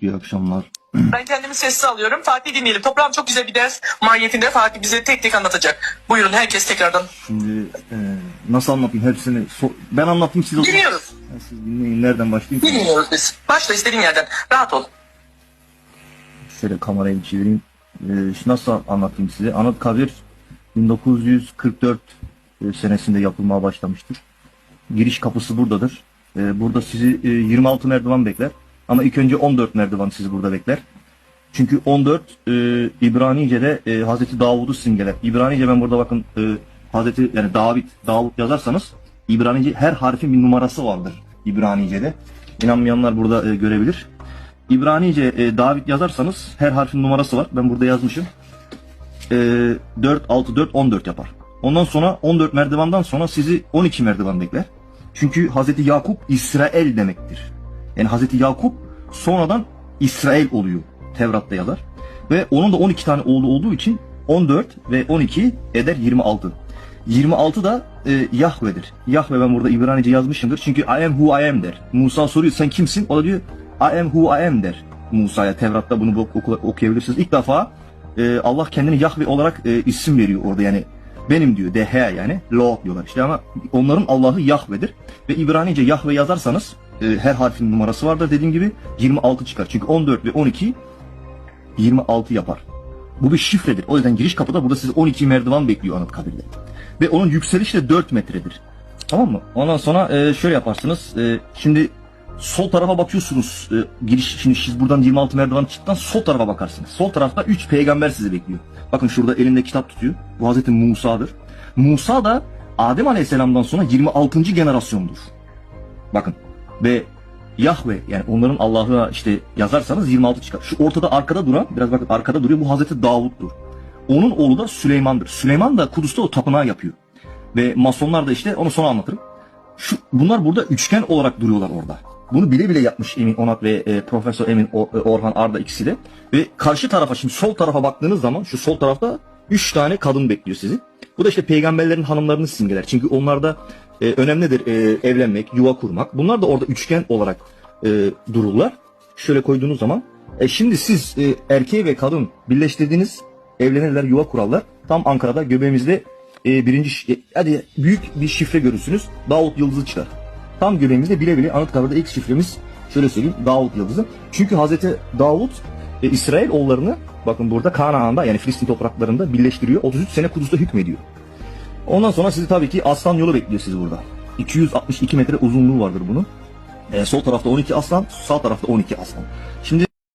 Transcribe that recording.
İyi akşamlar. Ben kendimi sessiz alıyorum. Fatih dinleyelim. Toprağım çok güzel bir ders mahiyetinde Fatih bize tek tek anlatacak. Buyurun herkes tekrardan. Şimdi e, nasıl anlatayım hepsini? So- ben anlatayım siz. Dinliyoruz. Ha, Siz dinleyin nereden başlayayım? Dinliyoruz biz. Başla istediğin yerden. Rahat ol. Şöyle kamerayı bir çevireyim. E, şimdi nasıl anlatayım size? Anıtkabir 1944 e, senesinde yapılmaya başlamıştır. Giriş kapısı buradadır. E, burada sizi e, 26 merdiven bekler. Ama ilk önce 14 merdiven sizi burada bekler. Çünkü 14 e, İbranice'de e, Hazreti Davud'u simgeler. İbranice ben burada bakın e, Hazreti yani David, Davud yazarsanız İbranice her harfin bir numarası vardır İbranice'de. İnanmayanlar burada e, görebilir. İbranice e, David yazarsanız her harfin numarası var. Ben burada yazmışım. E, 4, 6, 4, 14 yapar. Ondan sonra 14 merdivenden sonra sizi 12 merdiven bekler. Çünkü Hazreti Yakup İsrail demektir. Yani Hazreti Yakup sonradan İsrail oluyor. Tevrat'ta yazar. Ve onun da 12 tane oğlu olduğu için 14 ve 12 eder 26. 26 da e, Yahve'dir. Yahve ben burada İbranice yazmışımdır. Çünkü I am who I am der. Musa soruyor sen kimsin? O da diyor I am who I am der. Musa'ya Tevrat'ta bunu bu- oku- okuyabilirsiniz. İlk defa e, Allah kendini Yahve olarak e, isim veriyor orada yani. Benim diyor. Dehe yani. Lord diyorlar işte ama onların Allah'ı Yahve'dir. Ve İbranice Yahve yazarsanız e, her harfin numarası vardır dediğim gibi 26 çıkar. Çünkü 14 ve 12 26 yapar. Bu bir şifredir. O yüzden giriş kapıda burada sizi 12 merdiven bekliyor Anıtkabir'de. Ve onun yükselişi de 4 metredir. Tamam mı? Ondan sonra e, şöyle yaparsınız. E, şimdi sol tarafa bakıyorsunuz. E, giriş şimdi siz buradan 26 merdiven çıktıktan sol tarafa bakarsınız. Sol tarafta 3 peygamber sizi bekliyor. Bakın şurada elinde kitap tutuyor. Bu Hazreti Musa'dır. Musa da Adem Aleyhisselam'dan sonra 26. generasyondur. Bakın ve Yahve yani onların Allah'ına işte yazarsanız 26 çıkar. Şu ortada arkada duran biraz bakın arkada duruyor bu Hazreti Davud'dur. Onun oğlu da Süleyman'dır. Süleyman da Kudüs'te o tapınağı yapıyor. Ve masonlar da işte onu sonra anlatırım. Şu, bunlar burada üçgen olarak duruyorlar orada. Bunu bile bile yapmış Emin Onat ve e, Profesör Emin Orhan Arda ikisi de. Ve karşı tarafa şimdi sol tarafa baktığınız zaman şu sol tarafta üç tane kadın bekliyor sizi. Bu da işte peygamberlerin hanımlarını simgeler. Çünkü onlarda e, önemlidir e, evlenmek, yuva kurmak. Bunlar da orada üçgen olarak e, dururlar. Şöyle koyduğunuz zaman. E, şimdi siz e, erkeği ve kadın birleştirdiğiniz evlenirler, yuva kurarlar. Tam Ankara'da göbeğimizde e, birinci e, hadi büyük bir şifre görürsünüz. Davut Yıldızı çıkar. Tam göbeğimizde bile bile Anıtkabir'de ilk şifremiz şöyle söyleyeyim Davut Yıldızı. Çünkü Hazreti Davut e, İsrail oğullarını bakın burada Kanaan'da yani Filistin topraklarında birleştiriyor. 33 sene Kudüs'te hükmediyor. Ondan sonra sizi tabii ki aslan yolu bekliyor sizi burada. 262 metre uzunluğu vardır bunun. E, sol tarafta 12 aslan, sağ tarafta 12 aslan. Şimdi